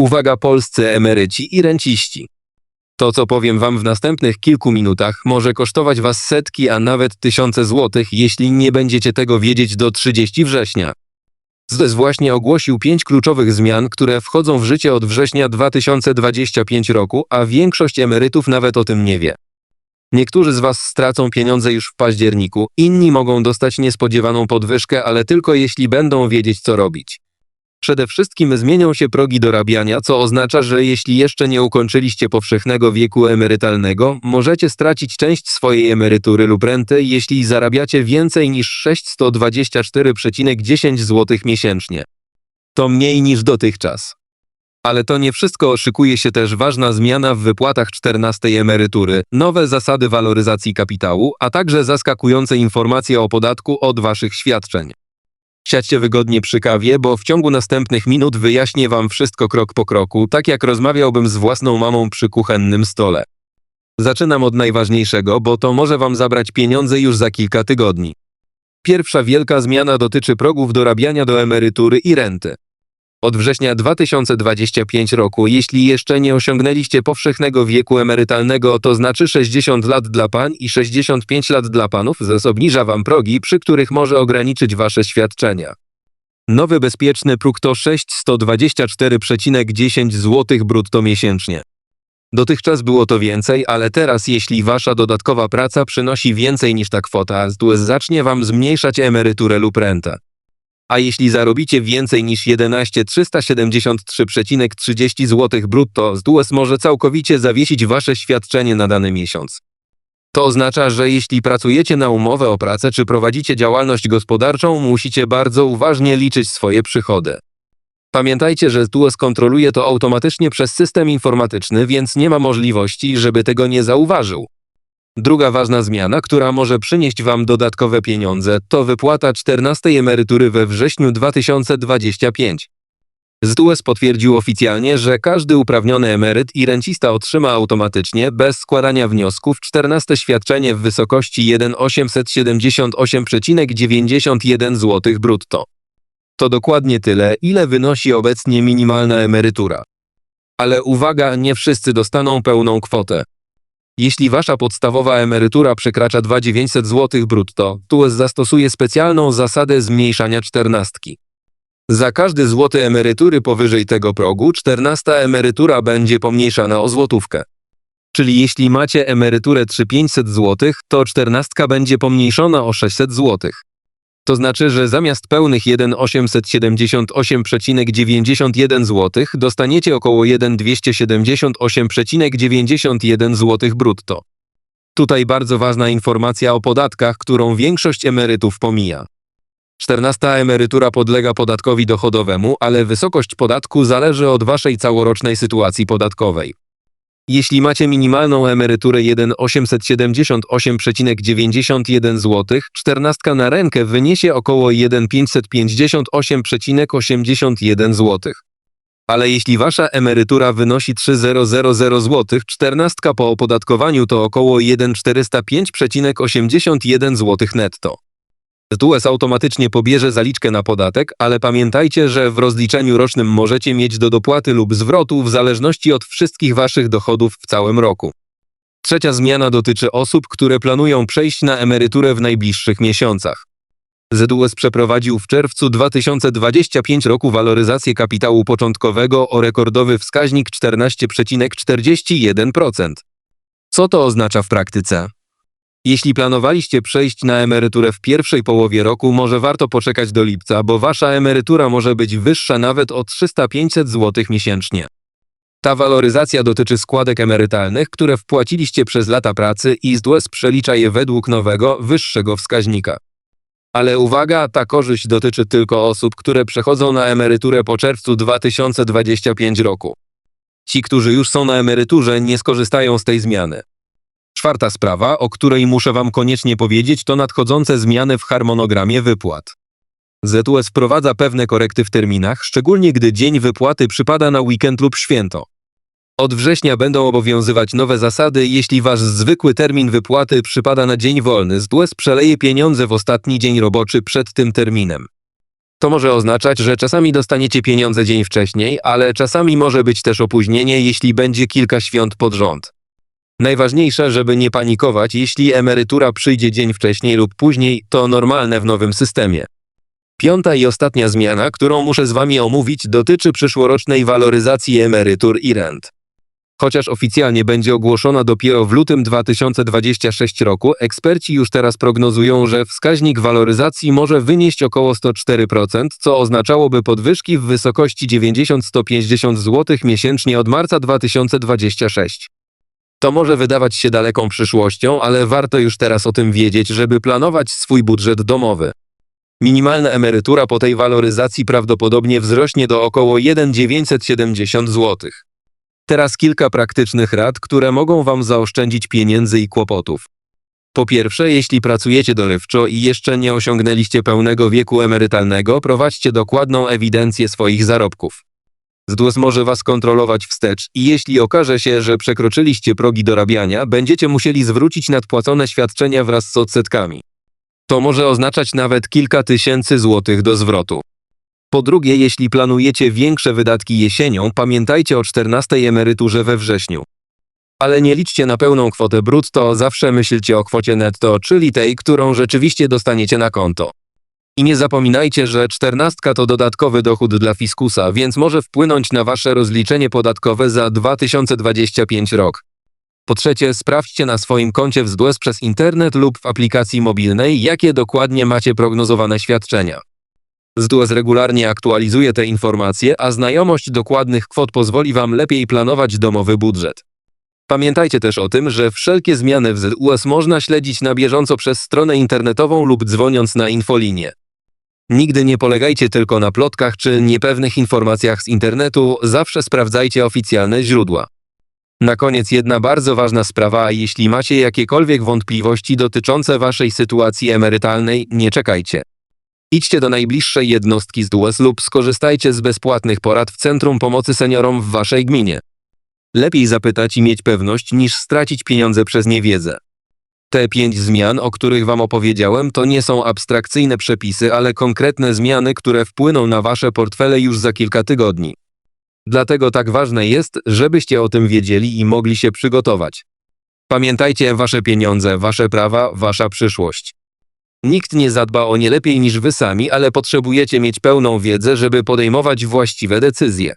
Uwaga polscy emeryci i renciści. To, co powiem wam w następnych kilku minutach, może kosztować was setki, a nawet tysiące złotych, jeśli nie będziecie tego wiedzieć do 30 września. ZDS właśnie ogłosił pięć kluczowych zmian, które wchodzą w życie od września 2025 roku, a większość emerytów nawet o tym nie wie. Niektórzy z Was stracą pieniądze już w październiku, inni mogą dostać niespodziewaną podwyżkę, ale tylko jeśli będą wiedzieć, co robić. Przede wszystkim zmienią się progi dorabiania, co oznacza, że jeśli jeszcze nie ukończyliście powszechnego wieku emerytalnego, możecie stracić część swojej emerytury lub renty, jeśli zarabiacie więcej niż 624,10 zł miesięcznie. To mniej niż dotychczas. Ale to nie wszystko, szykuje się też ważna zmiana w wypłatach 14 emerytury, nowe zasady waloryzacji kapitału, a także zaskakujące informacje o podatku od waszych świadczeń. Siadźcie wygodnie przy kawie, bo w ciągu następnych minut wyjaśnię wam wszystko krok po kroku, tak jak rozmawiałbym z własną mamą przy kuchennym stole. Zaczynam od najważniejszego, bo to może wam zabrać pieniądze już za kilka tygodni. Pierwsza wielka zmiana dotyczy progów dorabiania do emerytury i renty. Od września 2025 roku, jeśli jeszcze nie osiągnęliście powszechnego wieku emerytalnego, to znaczy 60 lat dla pań i 65 lat dla panów, ZES obniża wam progi, przy których może ograniczyć wasze świadczenia. Nowy bezpieczny próg to 624,10 zł brutto miesięcznie. Dotychczas było to więcej, ale teraz jeśli wasza dodatkowa praca przynosi więcej niż ta kwota, ZUS zacznie wam zmniejszać emeryturę lub rentę. A jeśli zarobicie więcej niż 11 373,30 zł brutto, ZUS może całkowicie zawiesić wasze świadczenie na dany miesiąc. To oznacza, że jeśli pracujecie na umowę o pracę czy prowadzicie działalność gospodarczą, musicie bardzo uważnie liczyć swoje przychody. Pamiętajcie, że ZUS kontroluje to automatycznie przez system informatyczny, więc nie ma możliwości, żeby tego nie zauważył. Druga ważna zmiana, która może przynieść Wam dodatkowe pieniądze, to wypłata 14 emerytury we wrześniu 2025. ZUS potwierdził oficjalnie, że każdy uprawniony emeryt i rencista otrzyma automatycznie, bez składania wniosków, 14 świadczenie w wysokości 1,878,91 zł brutto. To dokładnie tyle, ile wynosi obecnie minimalna emerytura. Ale uwaga, nie wszyscy dostaną pełną kwotę. Jeśli wasza podstawowa emerytura przekracza 2900 zł brutto, TUS zastosuje specjalną zasadę zmniejszania czternastki. Za każdy złoty emerytury powyżej tego progu, czternasta emerytura będzie pomniejszana o złotówkę. Czyli jeśli macie emeryturę 3500 zł, to czternastka będzie pomniejszona o 600 zł. To znaczy, że zamiast pełnych 1,878,91 zł dostaniecie około 1,278,91 zł brutto. Tutaj bardzo ważna informacja o podatkach, którą większość emerytów pomija. 14 emerytura podlega podatkowi dochodowemu, ale wysokość podatku zależy od waszej całorocznej sytuacji podatkowej. Jeśli macie minimalną emeryturę 1,878,91 zł, czternastka na rękę wyniesie około 1,558,81 zł. Ale jeśli wasza emerytura wynosi 3000 zł, czternastka po opodatkowaniu to około 1,405,81 zł netto. ZUS automatycznie pobierze zaliczkę na podatek, ale pamiętajcie, że w rozliczeniu rocznym możecie mieć do dopłaty lub zwrotu w zależności od wszystkich waszych dochodów w całym roku. Trzecia zmiana dotyczy osób, które planują przejść na emeryturę w najbliższych miesiącach. ZUS przeprowadził w czerwcu 2025 roku waloryzację kapitału początkowego o rekordowy wskaźnik 14,41%. Co to oznacza w praktyce? Jeśli planowaliście przejść na emeryturę w pierwszej połowie roku, może warto poczekać do lipca, bo wasza emerytura może być wyższa nawet o 300-500 zł miesięcznie. Ta waloryzacja dotyczy składek emerytalnych, które wpłaciliście przez lata pracy i ZUS przelicza je według nowego, wyższego wskaźnika. Ale uwaga, ta korzyść dotyczy tylko osób, które przechodzą na emeryturę po czerwcu 2025 roku. Ci, którzy już są na emeryturze, nie skorzystają z tej zmiany. Czwarta sprawa, o której muszę Wam koniecznie powiedzieć, to nadchodzące zmiany w harmonogramie wypłat. ZUS wprowadza pewne korekty w terminach, szczególnie gdy dzień wypłaty przypada na weekend lub święto. Od września będą obowiązywać nowe zasady, jeśli Wasz zwykły termin wypłaty przypada na dzień wolny, ZUS przeleje pieniądze w ostatni dzień roboczy przed tym terminem. To może oznaczać, że czasami dostaniecie pieniądze dzień wcześniej, ale czasami może być też opóźnienie, jeśli będzie kilka świąt pod rząd. Najważniejsze, żeby nie panikować, jeśli emerytura przyjdzie dzień wcześniej lub później, to normalne w nowym systemie. Piąta i ostatnia zmiana, którą muszę z Wami omówić, dotyczy przyszłorocznej waloryzacji emerytur i rent. Chociaż oficjalnie będzie ogłoszona dopiero w lutym 2026 roku, eksperci już teraz prognozują, że wskaźnik waloryzacji może wynieść około 104%, co oznaczałoby podwyżki w wysokości 90-150 zł miesięcznie od marca 2026. To może wydawać się daleką przyszłością, ale warto już teraz o tym wiedzieć, żeby planować swój budżet domowy. Minimalna emerytura po tej waloryzacji prawdopodobnie wzrośnie do około 1,970 zł. Teraz kilka praktycznych rad, które mogą Wam zaoszczędzić pieniędzy i kłopotów. Po pierwsze, jeśli pracujecie dorywczo i jeszcze nie osiągnęliście pełnego wieku emerytalnego, prowadźcie dokładną ewidencję swoich zarobków. ZDUS może Was kontrolować wstecz i jeśli okaże się, że przekroczyliście progi dorabiania, będziecie musieli zwrócić nadpłacone świadczenia wraz z odsetkami. To może oznaczać nawet kilka tysięcy złotych do zwrotu. Po drugie, jeśli planujecie większe wydatki jesienią, pamiętajcie o 14 emeryturze we wrześniu. Ale nie liczcie na pełną kwotę brutto, zawsze myślcie o kwocie netto, czyli tej, którą rzeczywiście dostaniecie na konto. I nie zapominajcie, że czternastka to dodatkowy dochód dla fiskusa, więc może wpłynąć na wasze rozliczenie podatkowe za 2025 rok. Po trzecie, sprawdźcie na swoim koncie w ZDUS przez internet lub w aplikacji mobilnej, jakie dokładnie macie prognozowane świadczenia. ZDUS regularnie aktualizuje te informacje, a znajomość dokładnych kwot pozwoli Wam lepiej planować domowy budżet. Pamiętajcie też o tym, że wszelkie zmiany w ZUS można śledzić na bieżąco przez stronę internetową lub dzwoniąc na infolinię. Nigdy nie polegajcie tylko na plotkach czy niepewnych informacjach z internetu, zawsze sprawdzajcie oficjalne źródła. Na koniec jedna bardzo ważna sprawa, jeśli macie jakiekolwiek wątpliwości dotyczące Waszej sytuacji emerytalnej, nie czekajcie. Idźcie do najbliższej jednostki z DUS lub skorzystajcie z bezpłatnych porad w Centrum Pomocy Seniorom w Waszej gminie. Lepiej zapytać i mieć pewność, niż stracić pieniądze przez niewiedzę. Te pięć zmian, o których Wam opowiedziałem, to nie są abstrakcyjne przepisy, ale konkretne zmiany, które wpłyną na Wasze portfele już za kilka tygodni. Dlatego tak ważne jest, żebyście o tym wiedzieli i mogli się przygotować. Pamiętajcie, Wasze pieniądze, Wasze prawa, Wasza przyszłość. Nikt nie zadba o nie lepiej niż Wy sami, ale potrzebujecie mieć pełną wiedzę, żeby podejmować właściwe decyzje.